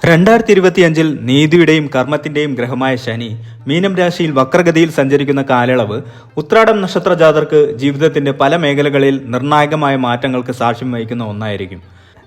രണ്ടായിരത്തി ഇരുപത്തിയഞ്ചിൽ നീതിയുടെയും കർമ്മത്തിന്റെയും ഗ്രഹമായ ശനി മീനം രാശിയിൽ വക്രഗതിയിൽ സഞ്ചരിക്കുന്ന കാലയളവ് ഉത്രാടം നക്ഷത്ര ജാതർക്ക് ജീവിതത്തിന്റെ പല മേഖലകളിൽ നിർണായകമായ മാറ്റങ്ങൾക്ക് സാക്ഷ്യം വഹിക്കുന്ന ഒന്നായിരിക്കും.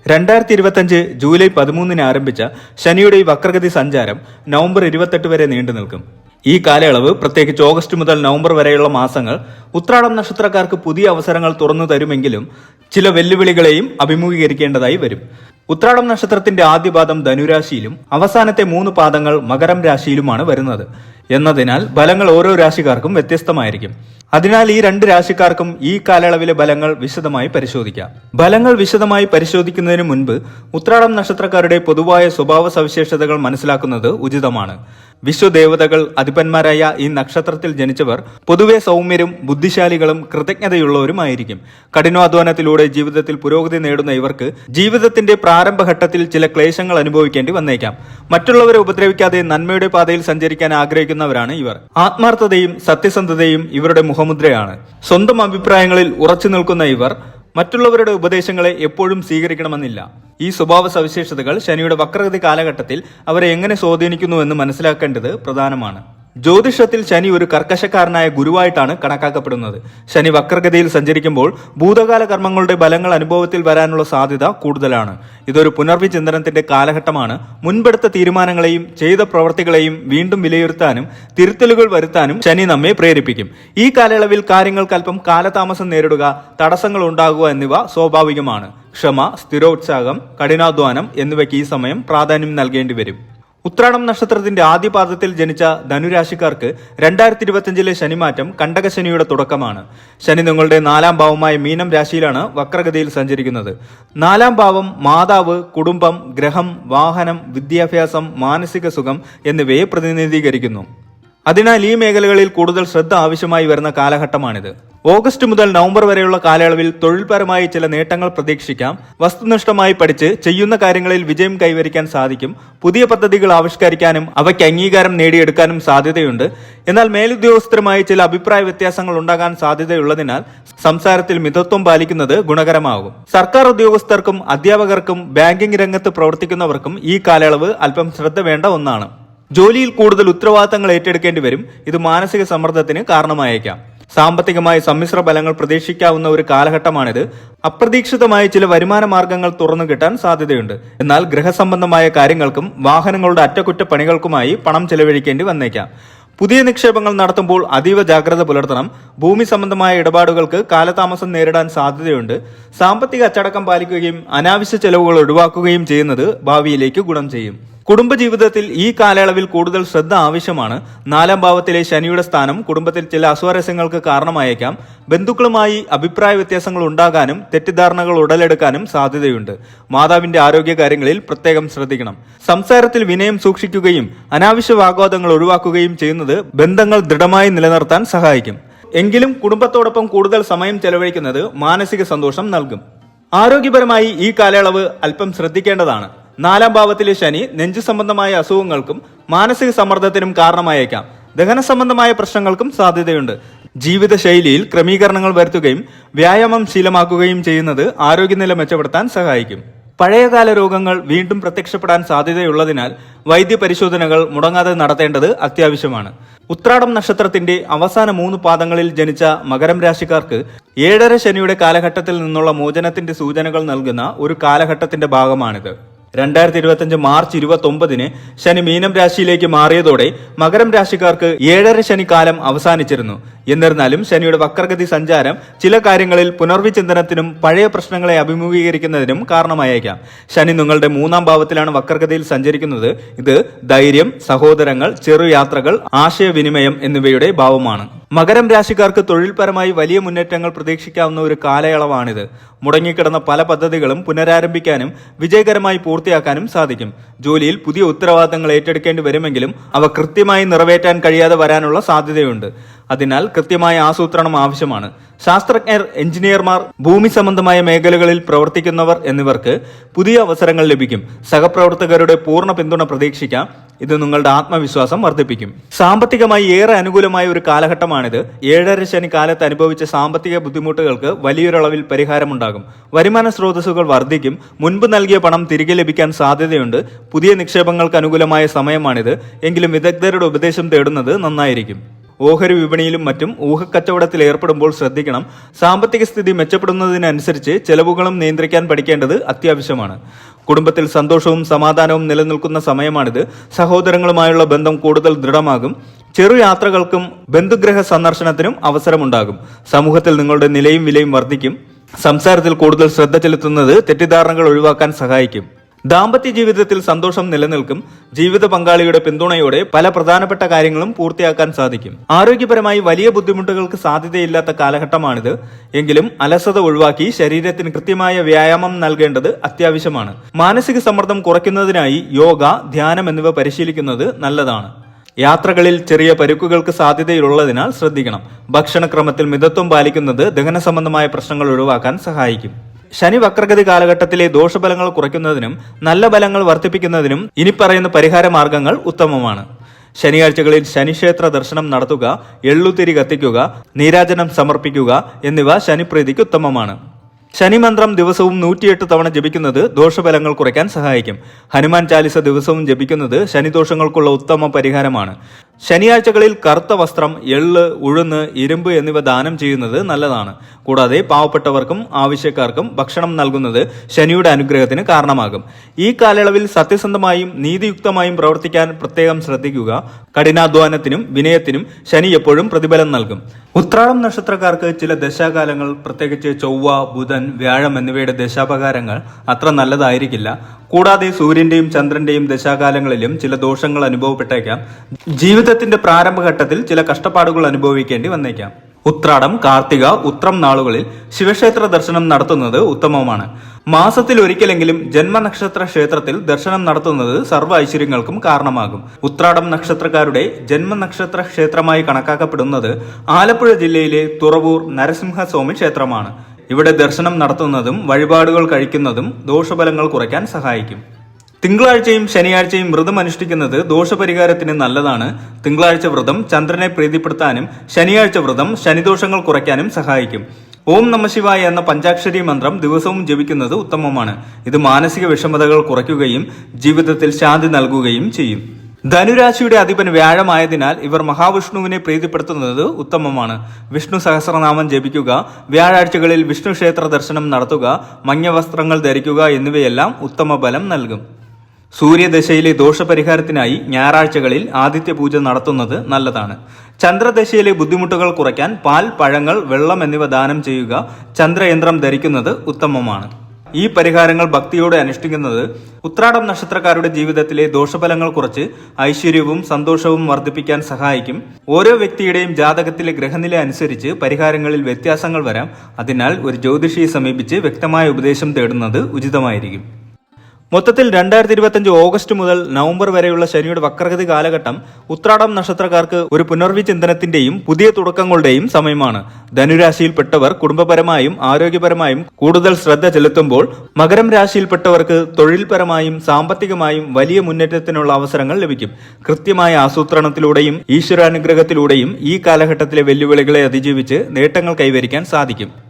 രണ്ടായിരത്തി ഇരുപത്തിയഞ്ച് ജൂലൈ പതിമൂന്നിന് ആരംഭിച്ച ശനിയുടെ ഈ വക്രഗതി സഞ്ചാരം നവംബർ ഇരുപത്തെട്ട് വരെ നീണ്ടു നിൽക്കും ഈ കാലയളവ് പ്രത്യേകിച്ച് ഓഗസ്റ്റ് മുതൽ നവംബർ വരെയുള്ള മാസങ്ങൾ ഉത്രാടം നക്ഷത്രക്കാർക്ക് പുതിയ അവസരങ്ങൾ തുറന്നു തരുമെങ്കിലും ചില വെല്ലുവിളികളെയും അഭിമുഖീകരിക്കേണ്ടതായി വരും. ഉത്രാടം നക്ഷത്രത്തിന്റെ ആദ്യ പാദം ധനുരാശിയിലും അവസാനത്തെ മൂന്ന് പാദങ്ങൾ മകരം രാശിയിലുമാണ് വരുന്നത്. എന്നതിനാൽ ബലങ്ങൾ ഓരോ രാശിക്കാർക്കും വ്യത്യസ്തമായിരിക്കും. അതിനാൽ ഈ രണ്ട് രാശിക്കാർക്കും ഈ കാലയളവിലെ ബലങ്ങൾ വിശദമായി പരിശോധിക്കാം. ബലങ്ങൾ വിശദമായി പരിശോധിക്കുന്നതിന് മുൻപ് ഉത്രാടം നക്ഷത്രക്കാരുടെ പൊതുവായ സ്വഭാവ സവിശേഷതകൾ മനസ്സിലാക്കുന്നത് ഉചിതമാണ്. വിശ്വദേവതകൾ അധിപന്മാരായ ഈ നക്ഷത്രത്തിൽ ജനിച്ചവർ പൊതുവെ സൗമ്യരും ബുദ്ധിശാലികളും കൃതജ്ഞതയുള്ളവരുമായിരിക്കും. കഠിനാധ്വാനത്തിലൂടെ ജീവിതത്തിൽ പുരോഗതി നേടുന്ന ഇവർക്ക് ജീവിതത്തിന്റെ പ്രാരംഭഘട്ടത്തിൽ ചില ക്ലേശങ്ങൾ അനുഭവിക്കേണ്ടി വന്നേക്കാം. മറ്റുള്ളവരെ ഉപദ്രവിക്കാതെ നന്മയുടെ പാതയിൽ സഞ്ചരിക്കാൻ ആഗ്രഹിക്കുന്നവരാണ് ഇവർ. ആത്മാർത്ഥതയും സത്യസന്ധതയും ഇവരുടെ മുഖമുദ്രയാണ്. സ്വന്തം അഭിപ്രായങ്ങളിൽ ഉറച്ചു നിൽക്കുന്ന ഇവർ മറ്റുള്ളവരുടെ ഉപദേശങ്ങളെ എപ്പോഴും സ്വീകരിക്കണമെന്നില്ല. ഈ സ്വഭാവ സവിശേഷതകൾ ശനിയുടെ വക്രഗതി കാലഘട്ടത്തിൽ അവരെ എങ്ങനെ സ്വാധീനിക്കുന്നുവെന്ന് മനസ്സിലാക്കേണ്ടത് പ്രധാനമാണ്. ജ്യോതിഷത്തിൽ ശനി ഒരു കർക്കശക്കാരനായ ഗുരുവായിട്ടാണ് കണക്കാക്കപ്പെടുന്നത്. ശനി വക്രഗതിയിൽ സഞ്ചരിക്കുമ്പോൾ ഭൂതകാല കർമ്മങ്ങളുടെ ബലങ്ങൾ അനുഭവത്തിൽ വരാനുള്ള സാധ്യത കൂടുതലാണ്. ഇതൊരു പുനർവിചിന്തനത്തിന്റെ കാലഘട്ടമാണ്. മുൻപെടുത്ത തീരുമാനങ്ങളെയും ചെയ്ത പ്രവർത്തികളെയും വീണ്ടും വിലയിരുത്താനും തിരുത്തലുകൾ വരുത്താനും ശനി നമ്മെ പ്രേരിപ്പിക്കും. ഈ കാലയളവിൽ കാര്യങ്ങൾക്കല്പം കാലതാമസം നേരിടുക തടസ്സങ്ങൾ ഉണ്ടാകുക എന്നിവ സ്വാഭാവികമാണ്. ക്ഷമ സ്ഥിരോത്സാഹം കഠിനാധ്വാനം എന്നിവയ്ക്ക് ഈ സമയം പ്രാധാന്യം നൽകേണ്ടി വരും. ഉത്രാടം നക്ഷത്രത്തിന്റെ ആദ്യ പാദത്തിൽ ജനിച്ച ധനുരാശിക്കാർക്ക് രണ്ടായിരത്തി ഇരുപത്തിയഞ്ചിലെ ശനിമാറ്റം കണ്ടകശനിയുടെ തുടക്കമാണ്. ശനി നിങ്ങളുടെ നാലാം ഭാവമായ മീനം രാശിയിലാണ് വക്രഗതിയിൽ സഞ്ചരിക്കുന്നത്. നാലാം ഭാവം മാതാവ് കുടുംബം ഗ്രഹം വാഹനം വിദ്യാഭ്യാസം മാനസിക സുഖം എന്നിവയെ പ്രതിനിധീകരിക്കുന്നു. അതിനാൽ ഈ മേഖലകളിൽ കൂടുതൽ ശ്രദ്ധ ആവശ്യമായി വരുന്ന കാലഘട്ടമാണിത്. ഓഗസ്റ്റ് മുതൽ നവംബർ വരെയുള്ള കാലയളവിൽ തൊഴിൽപരമായി ചില നേട്ടങ്ങൾ പ്രതീക്ഷിക്കാം. വസ്തുനിഷ്ഠമായി പഠിച്ച് ചെയ്യുന്ന കാര്യങ്ങളിൽ വിജയം കൈവരിക്കാൻ സാധിക്കും. പുതിയ പദ്ധതികൾ ആവിഷ്കരിക്കാനും അവയ്ക്ക് അംഗീകാരം നേടിയെടുക്കാനും സാധ്യതയുണ്ട്. എന്നാൽ മേലുദ്യോഗസ്ഥരുമായി ചില അഭിപ്രായ വ്യത്യാസങ്ങൾ ഉണ്ടാകാൻ സാധ്യതയുള്ളതിനാൽ സംസാരത്തിൽ മിതത്വം പാലിക്കുന്നത് ഗുണകരമാകും. സർക്കാർ ഉദ്യോഗസ്ഥർക്കും അധ്യാപകർക്കും ബാങ്കിംഗ് രംഗത്ത് പ്രവർത്തിക്കുന്നവർക്കും ഈ കാലയളവ് അല്പം ശ്രദ്ധ വേണ്ട ഒന്നാണ്. ജോലിയിൽ കൂടുതൽ ഉത്തരവാദിത്തങ്ങൾ ഏറ്റെടുക്കേണ്ടി വരും. ഇത് മാനസിക സമ്മർദ്ദത്തിന് കാരണമായേക്കാം. സാമ്പത്തികമായി സമ്മിശ്ര ഫലങ്ങൾ പ്രതീക്ഷിക്കാവുന്ന ഒരു കാലഘട്ടമാണിത്. അപ്രതീക്ഷിതമായ ചില വരുമാന മാർഗങ്ങൾ തുറന്നു കിട്ടാൻ സാധ്യതയുണ്ട്. എന്നാൽ ഗൃഹസംബന്ധമായ കാര്യങ്ങൾക്കും വാഹനങ്ങളുടെ അറ്റകുറ്റപ്പണികൾക്കുമായി പണം ചെലവഴിക്കേണ്ടി വന്നേക്കാം. പുതിയ നിക്ഷേപങ്ങൾ നടത്തുമ്പോൾ അതീവ ജാഗ്രത പുലർത്തണം. ഭൂമി സംബന്ധമായ ഇടപാടുകൾക്ക് കാലതാമസം നേരിടാൻ സാധ്യതയുണ്ട്. സാമ്പത്തിക അച്ചടക്കം പാലിക്കുകയും അനാവശ്യ ചെലവുകൾ ഒഴിവാക്കുകയും ചെയ്യുന്നത് ഭാവിയിലേക്ക് ഗുണം ചെയ്യും. കുടുംബജീവിതത്തിൽ ഈ കാലയളവിൽ കൂടുതൽ ശ്രദ്ധ ആവശ്യമാണ്. നാലാം ഭാവത്തിലെ ശനിയുടെ സ്ഥാനം കുടുംബത്തിൽ ചില അസ്വാരസ്യങ്ങൾക്ക് കാരണമായേക്കാം. ബന്ധുക്കളുമായി അഭിപ്രായ വ്യത്യാസങ്ങൾ ഉണ്ടാകാനും തെറ്റിദ്ധാരണകൾ ഉടലെടുക്കാനും സാധ്യതയുണ്ട്. മാതാവിന്റെ ആരോഗ്യ കാര്യങ്ങളിൽ പ്രത്യേകം ശ്രദ്ധിക്കണം. സംസാരത്തിൽ വിനയം സൂക്ഷിക്കുകയും അനാവശ്യ വാഗ്വാദങ്ങൾ ഒഴിവാക്കുകയും ചെയ്യുന്നത് ബന്ധങ്ങൾ ദൃഢമായി നിലനിർത്താൻ സഹായിക്കും. എങ്കിലും കുടുംബത്തോടൊപ്പം കൂടുതൽ സമയം ചെലവഴിക്കുന്നത് മാനസിക സന്തോഷം നൽകും. ആരോഗ്യപരമായി ഈ കാലയളവ് അല്പം ശ്രദ്ധിക്കേണ്ടതാണ്. നാലാം ഭാവത്തിലെ ശനി നെഞ്ചു സംബന്ധമായ അസുഖങ്ങൾക്കും മാനസിക സമ്മർദ്ദത്തിനും കാരണമായേക്കാം. ദഹന സംബന്ധമായ പ്രശ്നങ്ങൾക്കും സാധ്യതയുണ്ട്. ജീവിതശൈലിയിൽ ക്രമീകരണങ്ങൾ വരുത്തുകയും വ്യായാമം ശീലമാക്കുകയും ചെയ്യുന്നത് ആരോഗ്യനില മെച്ചപ്പെടുത്താൻ സഹായിക്കും. പഴയകാല രോഗങ്ങൾ വീണ്ടും പ്രത്യക്ഷപ്പെടാൻ സാധ്യതയുള്ളതിനാൽ വൈദ്യ പരിശോധനകൾ മുടങ്ങാതെ നടത്തേണ്ടത് അത്യാവശ്യമാണ്. ഉത്രാടം നക്ഷത്രത്തിന്റെ അവസാന മൂന്ന് പാദങ്ങളിൽ ജനിച്ച മകരം രാശിക്കാർക്ക് ഏഴര ശനിയുടെ കാലഘട്ടത്തിൽ നിന്നുള്ള മോചനത്തിന്റെ സൂചനകൾ നൽകുന്ന ഒരു കാലഘട്ടത്തിന്റെ ഭാഗമാണിത്. രണ്ടായിരത്തി ഇരുപത്തിയഞ്ച് മാർച്ച് ഇരുപത്തി ഒമ്പതിന് ശനി മീനം രാശിയിലേക്ക് മാറിയതോടെ മകരം രാശിക്കാർക്ക് ഏഴര ശനി കാലം അവസാനിച്ചിരുന്നു. എന്നിരുന്നാലും ശനിയുടെ വക്രഗതി സഞ്ചാരം ചില കാര്യങ്ങളിൽ പുനർവിചിന്തനത്തിനും പഴയ പ്രശ്നങ്ങളെ അഭിമുഖീകരിക്കുന്നതിനും കാരണമായേക്കാം. ശനി നിങ്ങളുടെ മൂന്നാം ഭാവത്തിലാണ് വക്രഗതിയിൽ സഞ്ചരിക്കുന്നത്. ഇത് ധൈര്യം സഹോദരങ്ങൾ ചെറുയാത്രകൾ ആശയവിനിമയം എന്നിവയുടെ ഭാവമാണ്. മകരം രാശിക്കാർക്ക് തൊഴിൽപരമായി വലിയ മുന്നേറ്റങ്ങൾ പ്രതീക്ഷിക്കാവുന്ന ഒരു കാലയളവാണിത്. മുടങ്ങിക്കിടന്ന പല പദ്ധതികളും പുനരാരംഭിക്കാനും വിജയകരമായി പൂർത്തിയാക്കാനും സാധിക്കും. ജോലിയിൽ പുതിയ ഉത്തരവാദിത്തങ്ങൾ ഏറ്റെടുക്കേണ്ടി വരുമെങ്കിലും അവ കൃത്യമായി നിറവേറ്റാൻ കഴിയാതെ വരാനുള്ള സാധ്യതയുണ്ട്. അതിനാൽ കൃത്യമായ ആസൂത്രണം ആവശ്യമാണ്. ശാസ്ത്രജ്ഞർ എഞ്ചിനീയർമാർ ഭൂമി സംബന്ധമായ മേഖലകളിൽ പ്രവർത്തിക്കുന്നവർ എന്നിവർക്ക് പുതിയ അവസരങ്ങൾ ലഭിക്കും. സഹപ്രവർത്തകരുടെ പൂർണ പിന്തുണ പ്രതീക്ഷിക്കാം. ഇത് നിങ്ങളുടെ ആത്മവിശ്വാസം വർദ്ധിപ്പിക്കും. സാമ്പത്തികമായി ഏറെ അനുകൂലമായ ഒരു കാലഘട്ടമാണിത്. ഏഴര ശനി കാലത്ത് അനുഭവിച്ച സാമ്പത്തിക ബുദ്ധിമുട്ടുകൾക്ക് വലിയൊരളവിൽ പരിഹാരമുണ്ടാകും. വരുമാന സ്രോതസ്സുകൾ വർദ്ധിക്കും. മുൻപ് നൽകിയ പണം തിരികെ ലഭിക്കാൻ സാധ്യതയുണ്ട്. പുതിയ നിക്ഷേപങ്ങൾക്ക് അനുകൂലമായ സമയമാണിത്. എങ്കിലും വിദഗ്ധരുടെ ഉപദേശം തേടുന്നത് നന്നായിരിക്കും. ഓഹരി വിപണിയിലും മറ്റും ഊഹക്കച്ചവടത്തിൽ ഏർപ്പെടുമ്പോൾ ശ്രദ്ധിക്കണം. സാമ്പത്തിക സ്ഥിതി മെച്ചപ്പെടുന്നതിനനുസരിച്ച് ചെലവുകളും നിയന്ത്രിക്കാൻ പഠിക്കേണ്ടത് അത്യാവശ്യമാണ്. കുടുംബത്തിൽ സന്തോഷവും സമാധാനവും നിലനിൽക്കുന്ന സമയമാണിത്. സഹോദരങ്ങളുമായുള്ള ബന്ധം കൂടുതൽ ദൃഢമാകും. ചെറു യാത്രകൾക്കും ബന്ധുഗ്രഹ സന്ദർശനത്തിനും അവസരമുണ്ടാകും. സമൂഹത്തിൽ നിങ്ങളുടെ നിലയും വിലയും വർദ്ധിക്കും. സംസാരത്തിൽ കൂടുതൽ ശ്രദ്ധ ചെലുത്തുന്നത് തെറ്റിദ്ധാരണകൾ ഒഴിവാക്കാൻ സഹായിക്കും. ദാമ്പത്യ ജീവിതത്തിൽ സന്തോഷം നിലനിൽക്കും ജീവിത പങ്കാളിയുടെ പിന്തുണയോടെ പല പ്രധാനപ്പെട്ട കാര്യങ്ങളും പൂർത്തിയാക്കാൻ സാധിക്കും. ആരോഗ്യപരമായി വലിയ ബുദ്ധിമുട്ടുകൾക്ക് സാധ്യതയില്ലാത്ത കാലഘട്ടമാണിത്. എങ്കിലും അലസത ഒഴിവാക്കി ശരീരത്തിന് കൃത്യമായ വ്യായാമം നൽകേണ്ടത് അത്യാവശ്യമാണ്. മാനസിക സമ്മർദ്ദം കുറയ്ക്കുന്നതിനായി യോഗ ധ്യാനം എന്നിവ പരിശീലിക്കുന്നത് നല്ലതാണ്. യാത്രകളിൽ ചെറിയ പരുക്കുകൾക്ക് സാധ്യതയുള്ളതിനാൽ ശ്രദ്ധിക്കണം. ഭക്ഷണക്രമത്തിൽ മിതത്വം പാലിക്കുന്നത് ദഹന സംബന്ധമായ പ്രശ്നങ്ങൾ ഒഴിവാക്കാൻ സഹായിക്കും. ശനി വക്രഗതി കാലഘട്ടത്തിലെ ദോഷഫലങ്ങൾ കുറയ്ക്കുന്നതിനും നല്ല ഫലങ്ങൾ വർദ്ധിപ്പിക്കുന്നതിനും ഇനി പറയുന്ന പരിഹാര മാർഗങ്ങൾ ഉത്തമമാണ്. ശനിയാഴ്ചകളിൽ ശനിക്ഷേത്ര ദർശനം നടത്തുക എള്ളുതിരി കത്തിക്കുക നീരാജനം സമർപ്പിക്കുക എന്നിവ ശനിപ്രീതിക്ക് ഉത്തമമാണ്. ശനിമന്ത്രം ദിവസവും നൂറ്റിയെട്ട് തവണ ജപിക്കുന്നത് ദോഷഫലങ്ങൾ കുറയ്ക്കാൻ സഹായിക്കും. ഹനുമാൻ ചാലിസ ദിവസവും ജപിക്കുന്നത് ശനിദോഷങ്ങൾക്കുള്ള ഉത്തമ പരിഹാരമാണ്. ശനിയാഴ്ചകളിൽ കറുത്ത വസ്ത്രം എള്ള് ഉഴുന്ന് ഇരുമ്പ് എന്നിവ ദാനം ചെയ്യുന്നത് നല്ലതാണ്. കൂടാതെ പാവപ്പെട്ടവർക്കും ആവശ്യക്കാർക്കും ഭക്ഷണം നൽകുന്നത് ശനിയുടെ അനുഗ്രഹത്തിന് കാരണമാകും. ഈ കാലയളവിൽ സത്യസന്ധമായും നീതിയുക്തമായും പ്രവർത്തിക്കാൻ പ്രത്യേകം ശ്രദ്ധിക്കുക. കഠിനാധ്വാനത്തിനും വിനയത്തിനും ശനി എപ്പോഴും പ്രതിഫലം നൽകും. ഉത്രാടം നക്ഷത്രക്കാർക്ക് ചില ദശാകാലങ്ങൾ പ്രത്യേകിച്ച് ചൊവ്വ ബുധൻ വ്യാഴം എന്നിവയുടെ ദശാപകാരങ്ങൾ അത്ര നല്ലതായിരിക്കില്ല. കൂടാതെ സൂര്യന്റെയും ചന്ദ്രന്റെയും ദശാകാലങ്ങളിലും ചില ദോഷങ്ങൾ അനുഭവപ്പെട്ടേക്കാം. ജീവിതത്തിന്റെ പ്രാരംഭഘട്ടത്തിൽ ചില കഷ്ടപ്പാടുകൾ അനുഭവിക്കേണ്ടി വന്നേക്കാം. ഉത്രാടം കാർത്തിക ഉത്രം നാളുകളിൽ ശിവക്ഷേത്ര ദർശനം നടത്തുന്നത് ഉത്തമമാണ്. മാസത്തിൽ ഒരിക്കലെങ്കിലും ജന്മനക്ഷത്ര ക്ഷേത്രത്തിൽ ദർശനം നടത്തുന്നത് സർവ ഐശ്വര്യങ്ങൾക്കും കാരണമാകും. ഉത്രാടം നക്ഷത്രക്കാരുടെ ജന്മനക്ഷത്ര ക്ഷേത്രമായി കണക്കാക്കപ്പെടുന്നത് ആലപ്പുഴ ജില്ലയിലെ തുറവൂർ നരസിംഹസ്വാമി ക്ഷേത്രമാണ്. ഇവിടെ ദർശനം നടത്തുന്നതും വഴിപാടുകൾ കഴിക്കുന്നതും ദോഷഫലങ്ങൾ കുറയ്ക്കാൻ സഹായിക്കും. തിങ്കളാഴ്ചയും ശനിയാഴ്ചയും വ്രതം അനുഷ്ഠിക്കുന്നത് ദോഷപരിഹാരത്തിന് നല്ലതാണ്. തിങ്കളാഴ്ച വ്രതം ചന്ദ്രനെ പ്രീതിപ്പെടുത്താനും ശനിയാഴ്ച വ്രതം ശനിദോഷങ്ങൾ കുറയ്ക്കാനും സഹായിക്കും. ഓം നമശിവായ എന്ന പഞ്ചാക്ഷരി മന്ത്രം ദിവസവും ജപിക്കുന്നത് ഉത്തമമാണ്. ഇത് മാനസിക വിഷമതകൾ കുറയ്ക്കുകയും ജീവിതത്തിൽ ശാന്തി നൽകുകയും ചെയ്യും. ധനുരാശിയുടെ അധിപൻ വ്യാഴമായതിനാൽ ഇവർ മഹാവിഷ്ണുവിനെ പ്രീതിപ്പെടുത്തുന്നത് ഉത്തമമാണ്. വിഷ്ണു സഹസ്രനാമം ജപിക്കുക വ്യാഴാഴ്ചകളിൽ വിഷ്ണു ക്ഷേത്ര ദർശനം നടത്തുക മഞ്ഞ വസ്ത്രങ്ങൾ ധരിക്കുക എന്നിവയെല്ലാം ഉത്തമ ബലം നൽകും. സൂര്യദശയിലെ ദോഷപരിഹാരത്തിനായി ഞായറാഴ്ചകളിൽ ആദിത്യ പൂജ നടത്തുന്നത് നല്ലതാണ്. ചന്ദ്രദശയിലെ ബുദ്ധിമുട്ടുകൾ കുറയ്ക്കാൻ പാൽ പഴങ്ങൾ വെള്ളം എന്നിവ ദാനം ചെയ്യുക ചന്ദ്രയന്ത്രം ധരിക്കുന്നത് ഉത്തമമാണ്. ഈ പരിഹാരങ്ങൾ ഭക്തിയോടെ അനുഷ്ഠിക്കുന്നത് ഉത്രാടം നക്ഷത്രക്കാരുടെ ജീവിതത്തിലെ ദോഷഫലങ്ങൾ കുറച്ച് ഐശ്വര്യവും സന്തോഷവും വർദ്ധിപ്പിക്കാൻ സഹായിക്കും. ഓരോ വ്യക്തിയുടെയും ജാതകത്തിലെ ഗ്രഹനില അനുസരിച്ച് പരിഹാരങ്ങളിൽ വ്യത്യാസങ്ങൾ വരാം. അതിനാൽ ഒരു ജ്യോതിഷിയെ സമീപിച്ച് വ്യക്തമായ ഉപദേശം തേടുന്നത് ഉചിതമായിരിക്കും. മൊത്തത്തിൽ രണ്ടായിരത്തി ഇരുപത്തിയഞ്ച് ഓഗസ്റ്റ് മുതൽ നവംബർ വരെയുള്ള ശനിയുടെ വക്രഗതി കാലഘട്ടം ഉത്രാടം നക്ഷത്രക്കാർക്ക് ഒരു പുനർവിചിന്തനത്തിന്റെയും പുതിയ തുടക്കങ്ങളുടെയും സമയമാണ്. ധനുരാശിയിൽപ്പെട്ടവർ കുടുംബപരമായും ആരോഗ്യപരമായും കൂടുതൽ ശ്രദ്ധ ചെലുത്തുമ്പോൾ മകരം രാശിയിൽപ്പെട്ടവർക്ക് തൊഴിൽപരമായും സാമ്പത്തികമായും വലിയ മുന്നേറ്റത്തിനുള്ള അവസരങ്ങൾ ലഭിക്കും. കൃത്യമായ ആസൂത്രണത്തിലൂടെയും ഈശ്വരാനുഗ്രഹത്തിലൂടെയും ഈ കാലഘട്ടത്തിലെ വെല്ലുവിളികളെ അതിജീവിച്ച് നേട്ടങ്ങൾ കൈവരിക്കാൻ സാധിക്കും.